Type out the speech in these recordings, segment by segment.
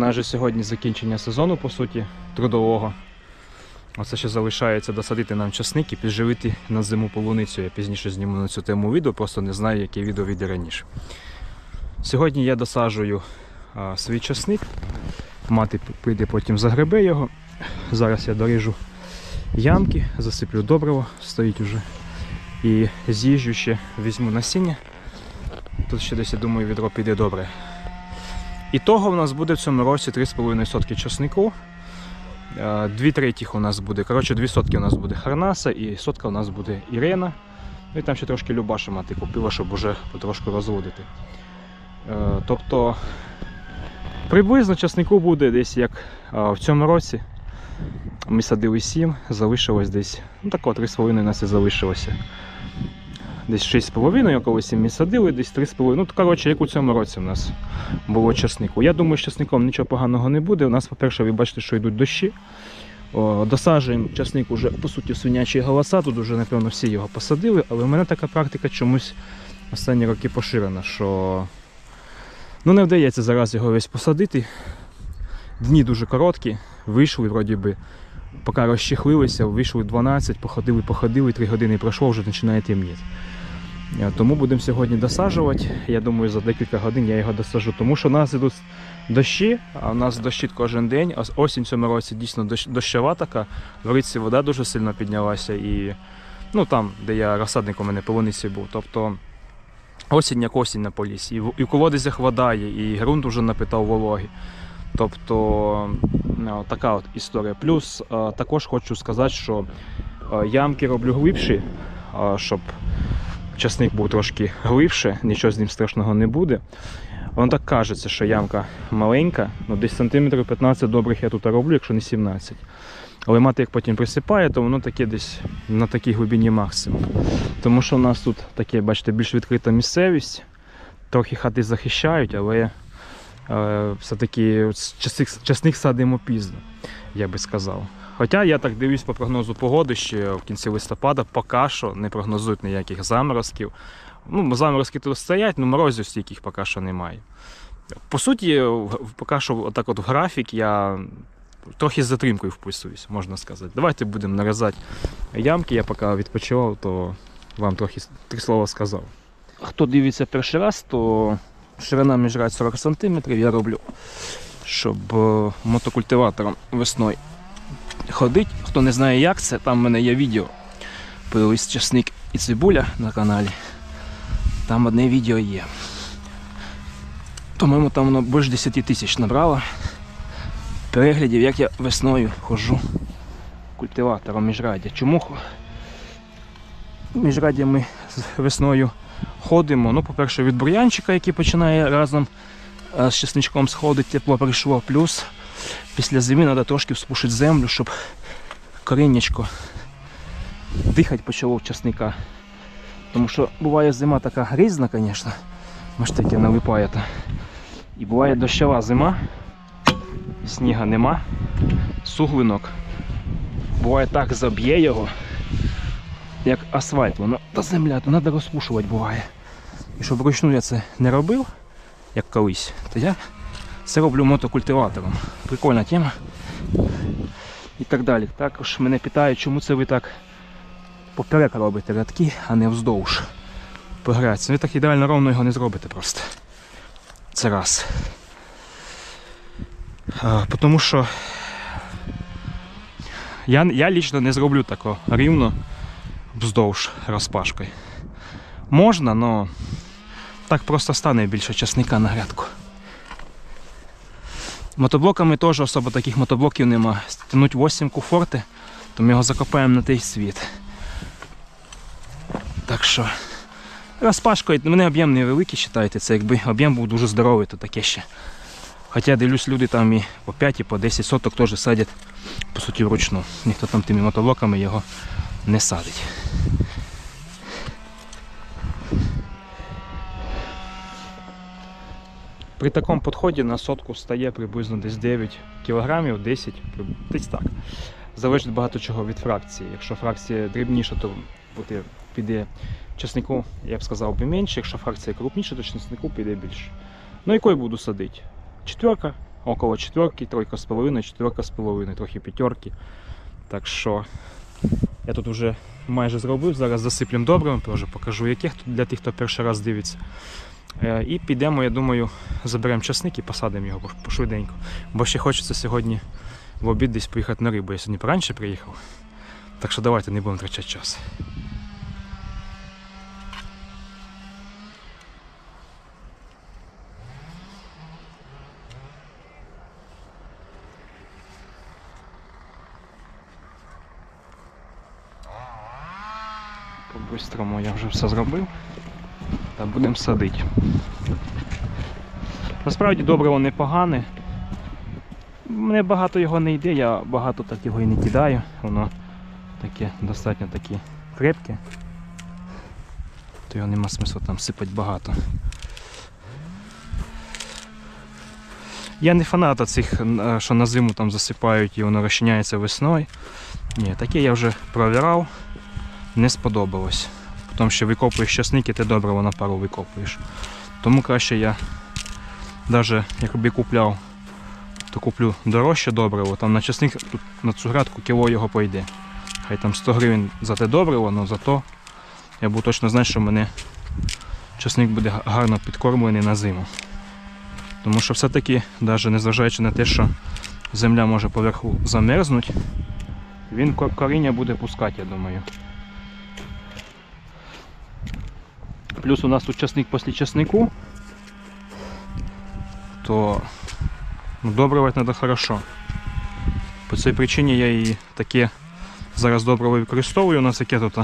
нас же сьогодні закінчення сезону, по суті, трудового. Оце ще залишається досадити нам часник і підживити на зиму полуницю. Я пізніше зніму на цю тему відео, просто не знаю, яке відео вийде раніше. Сьогодні я досаджую а, свій часник. Мати прийде потім загребе його. Зараз я доріжу ямки, засиплю добриво, стоїть уже. І з'їжджу ще, візьму насіння. Тут ще десь, я думаю, відро піде добре. І того в нас буде в цьому році 3,5 сотки часнику. Е, Дві третіх у нас буде. Коротше, дві сотки у нас буде Харнаса і сотка у нас буде Ірена. Ну і там ще трошки Любаша мати купила, щоб уже потрошку розводити. Е, Тобто приблизно часнику буде десь як е, в цьому році. Ми садили 7, залишилось десь. Ну тако 3,5 у нас і залишилося. Десь 6,5, коли 7 ми садили, десь 3,5. Ну, коротше, як у цьому році у нас було часнику. Я думаю, з часником нічого поганого не буде. У нас, по-перше, ви бачите, що йдуть дощі. О, досаджуємо часник уже, по суті, свинячі голоса. Тут вже, напевно, всі його посадили, але в мене така практика чомусь останні роки поширена, що ну, не вдається зараз його весь посадити. Дні дуже короткі, вийшли, вроді би, поки розчехлилися, вийшли 12, походили, походили, 3 години пройшло, вже починає темніти. Е, Тому будемо сьогодні досаджувати. Я думаю, за декілька годин я його досажу. Тому що у нас ідуть дощі, а у нас дощить кожен день. Осінь в цьому році дійсно дощова така. В річці вода дуже сильно піднялася. І ну, там, де я розсадник у мене полуниці був. Тобто осінь як осінь на полісі. І в, і в колодязях вода є, і ґрунт вже напитав вологи. Тобто ну, така от історія. Плюс е, також хочу сказати, що ямки роблю глибші, щоб часник був трошки глибше, нічого з ним страшного не буде. Воно так кажеться, що ямка маленька, ну десь сантиметрів 15 добрих я тут роблю, якщо не 17. Але мати як потім присипає, то воно таке десь на такій глибині максимум. Тому що у нас тут таке, бачите, більш відкрита місцевість, трохи хати захищають, але е, все-таки часник садимо пізно, я би сказав. Хоча я так дивлюсь по прогнозу погоди ще в кінці листопада, поки що не прогнозують ніяких заморозків. Ну, заморозки тут стоять, але морозів стійких поки що немає. По суті, поки що отак от в графік я трохи з затримкою вписуюсь, можна сказати. Давайте будемо нарізати ямки. Я поки відпочивав, то вам трохи три слова сказав. Хто дивиться перший раз, то ширина міжрядь 40 см я роблю, щоб е, мотокультиватором весною ходить. Хто не знає, як це, там в мене є відео. Появився часник і цибуля на каналі. Там одне відео є. По-моєму, там воно більше 10 тисяч набрало. Переглядів, як я весною ходжу культиватором міжраддя. Чому міжраддя ми з весною ходимо? Ну, по-перше, від бур'янчика, який починає разом е, з чесничком сходити, тепло прийшло. Плюс після зими треба трошки вспушити землю, щоб коріннячко дихати почало в часника. Тому що буває зима така грізна, звісно. Може таке налипає. І буває дощова зима, сніга нема, суглинок. Буває так заб'є його, як асфальт. Воно та земля, то треба розпушувати буває. І щоб вручну я це не робив, як колись, то я це роблю мотокультиватором. Прикольна тема. І так далі. Також мене питають, чому це ви так поперек робите рядки, а не вздовж. Пограється. Ви так ідеально ровно його не зробите просто. Це раз. А, тому що я, я лічно не зроблю тако рівно вздовж розпашкою. Можна, але так просто стане більше часника на грядку. Мотоблоками теж особо таких мотоблоків нема. Стянуть 8 куфорти, то ми його закопаємо на той світ. Так що розпашкою, мене об'єм невеликий, вважайте, це якби об'єм був дуже здоровий, то таке ще. Хоча дивлюсь, люди там і по 5, і по 10 соток теж садять, по суті, вручну. Ніхто там тими мотоблоками його не садить. При такому підході на сотку стає приблизно десь 9 кілограмів, 10, десь так. Залежить багато чого від фракції. Якщо фракція дрібніша, то буде, піде чеснику, я б сказав би менше. Якщо фракція крупніша, то чеснику піде більше. Ну якою буду садити? Четверка, около четверки, тройка з половиною, четверка з половиною, трохи п'ятерки. Так що я тут вже майже зробив. Зараз засиплем добрим, покажу яких для тих, хто перший раз дивиться. Е, І підемо, я думаю, заберемо часник і посадимо його по- пошвиденько. Бо ще хочеться сьогодні в обід десь поїхати на рибу. Я сьогодні поранше приїхав. Так що давайте не будемо втрачати час. По-бистрому я вже все зробив. Та будемо садити. Насправді добриво непогане. Мене багато його не йде, я багато так його і не кидаю. Воно таке достатньо таке крепке. То його нема смислу там сипати багато. Я не фанат цих, е, що на зиму там засипають і воно розчиняється весною. Ні, таке я вже провірав, не сподобалось. Тому що викопуєш часник і ти добре на пару викопуєш. Тому краще я навіть якби купляв, то куплю дорожче добриво, там на часник на цю градку кіло його пойде. Хай там 100 гривень за те добриво, але зато я буду точно знати, що мене часник буде гарно підкормлений на зиму. Тому що все-таки, навіть незважаючи на те, що земля може поверху замерзнути, він коріння буде пускати, я думаю. Плюс у нас тут часник після часнику, то ну, добривати треба хорошо. По цій причині я і таке зараз добриво використовую. У нас яке тут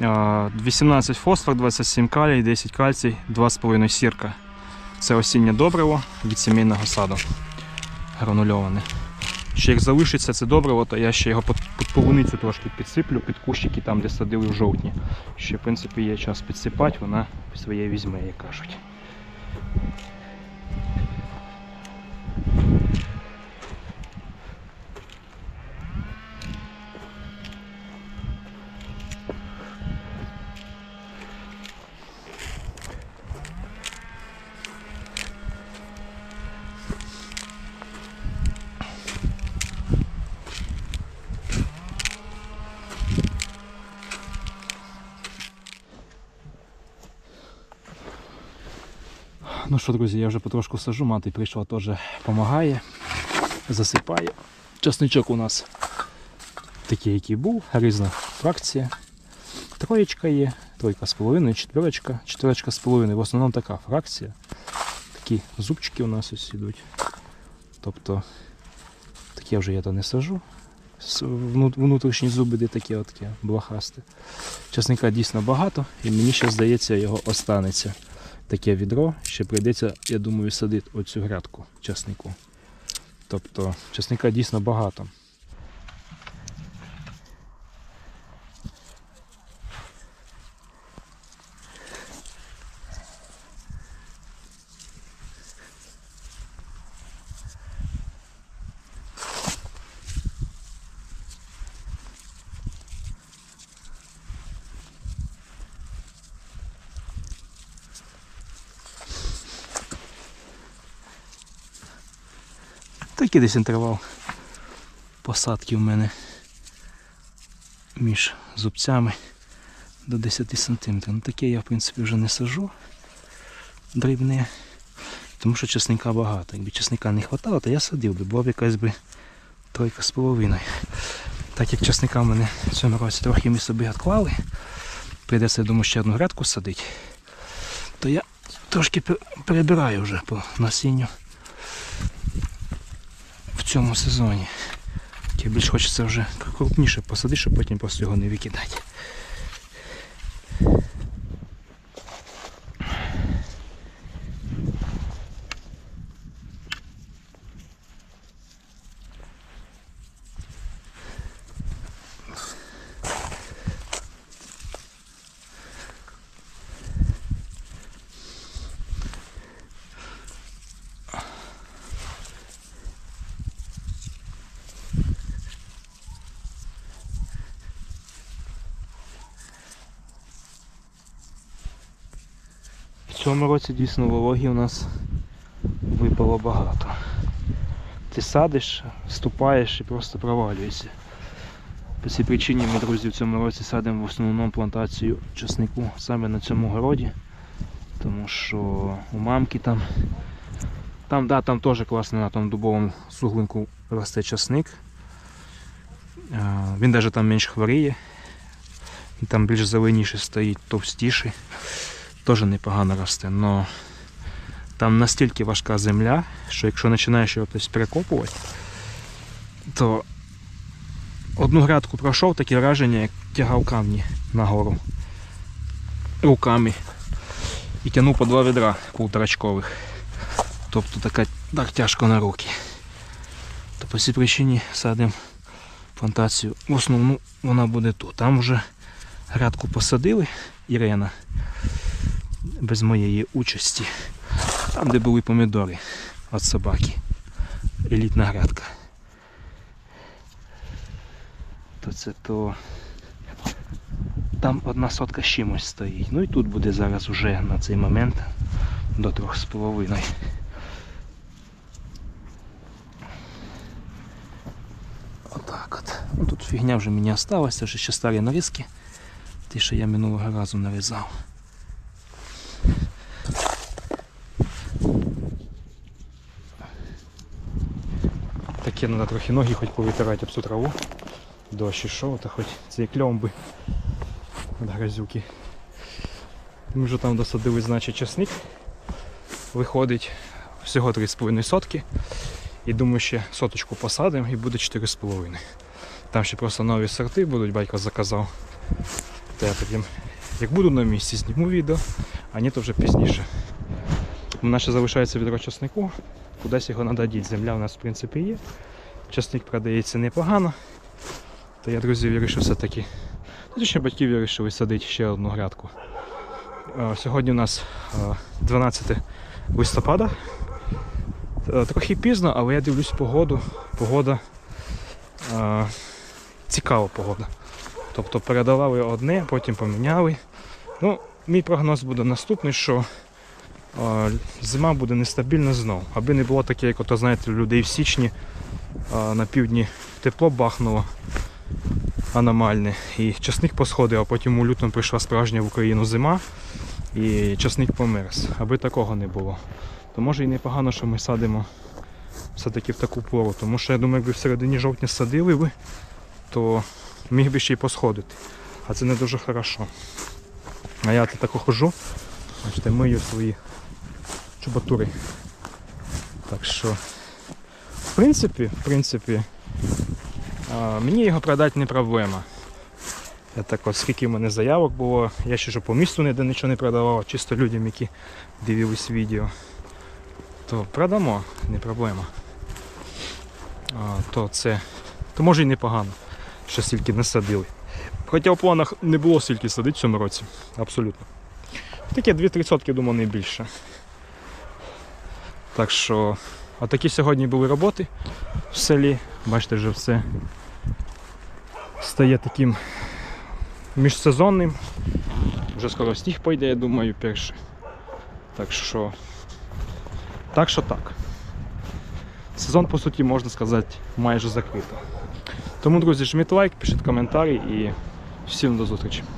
18 фосфор, 27 калій, 10 кальцій, 2,5 сірка. Це осіннє добриво від сімейного саду гранульоване. Ще як залишиться це добриво, то я ще його під полуницю трошки підсиплю, під кущики там, де садили в жовтні. Ще, в принципі, є час підсипати, вона своє візьме, як кажуть. Ну що, друзі, я вже потрошку сажу, мати прийшла теж допомагає, засипає. Часничок у нас такий, який був, різна фракція. Троєчка є, тройка з половиною, четверочка, четверочка з половиною. В основному така фракція. Такі зубчики у нас ось ідуть. Тобто таке вже я то не сажу. Внутрішні зуби де такі от такі. Часника дійсно багато, і мені ще здається, його останеться таке відро, ще прийдеться, я думаю, садити оцю грядку часнику. Тобто часника дійсно багато. Такий десь інтервал посадки в мене між зубцями до 10 см. Ну таке я в принципі вже не сажу дрібне, тому що чесника багато. Якби чесника не вистачало, то я садив би, була б якась би тройка з половиною. Так як чесника в мене в цьому році трохи ми собі відклали, прийдеться, я думаю, ще одну грядку садити, то я трошки перебираю вже по насінню цьому сезоні. Таке більш хочеться вже крупніше посадити, щоб потім просто його не викидати. В цьому році дійсно вологі у нас випали було багато. Ти садиш, ступаєш і просто провалюєшся. По цій причині ми, друзі, в цьому році садимо в основному плантацію часнику саме на цьому городі. Тому що у мамки там. Там, да, там теж класно на тому дубовому суглинку росте часник. Е, Він навіть там менш хворіє. Там більш зеленіше стоїть, товстіший. Теж непогано росте. Но там настільки важка земля, що якщо починаєш його тобто, перекопувати, то одну грядку пройшов таке враження, як тягав камні нагору руками і тягнув по два відра полторачкових. Тобто така, так тяжко на руки. То по цій причині садимо плантацію. В основному вона буде тут. Там вже грядку посадили Ірена без моєї участі. Там, де були помідори від собаки. Елітна грядка. То це то. Там одна сотка з чимось стоїть. Ну і тут буде зараз уже на цей момент до трьох з половиною. Отак от. Ну тут фігня вже мені осталась, це вже ще старі нарізки. Ті, що я минулого разу нарізав. Таке треба трохи ноги хоч повитирати об цю траву. Дощ ішов, та хоч ці кльомби від грязюки. Ми вже там досадили, значить, часник. Виходить всього 3,5 сотки. І думаю, ще соточку посадимо і буде 4,5. Там ще просто нові сорти будуть, батько заказав. То я потім, як буду на місці, зніму відео, а ні, то вже пізніше. У нас ще залишається відро часнику, кудись його треба діти. Земля у нас в принципі є. Часник продається непогано. То я, друзі, вирішив все-таки. Точніше, батьки вирішили садити ще одну грядку. Сьогодні у нас е, 12 листопада. Трохи пізно, але я дивлюсь погоду. Погода цікава погода. Тобто передавали одне, потім поміняли. Ну, мій прогноз буде наступний, що зима буде нестабільна знову. Аби не було таке, як ото, знаєте, людей в січні на півдні тепло бахнуло аномальне. І часник посходив, а потім у лютому прийшла справжня в Україну зима і часник померз. Аби такого не було. То може і непогано, що ми садимо все-таки в таку пору. Тому що я думаю, якби в середині жовтня садили би, то міг би ще й посходити. А це не дуже хорошо. А я так хожу, бачите, мию свої чубатури. Так що, в принципі, в принципі, мені його продати не проблема. Я так от, скільки в мене заявок було, я ще ж по місту ніде нічого не продавав, чисто людям, які дивились відео. То продамо, не проблема. А, то це. То може і непогано, що стільки не садили. Хоча в планах не було стільки садити в цьому році. Абсолютно. Таке 2-3 сотки, думаю, не більше. Так що, отакі сьогодні були роботи в селі. Бачите, вже все стає таким міжсезонним. Вже скоро сніг пойде, я думаю, перший. Так що. Так що так. Сезон, по суті, можна сказати, майже закрито. Тому, друзі, жміть лайк, пишіть коментарі і всім до зустрічі.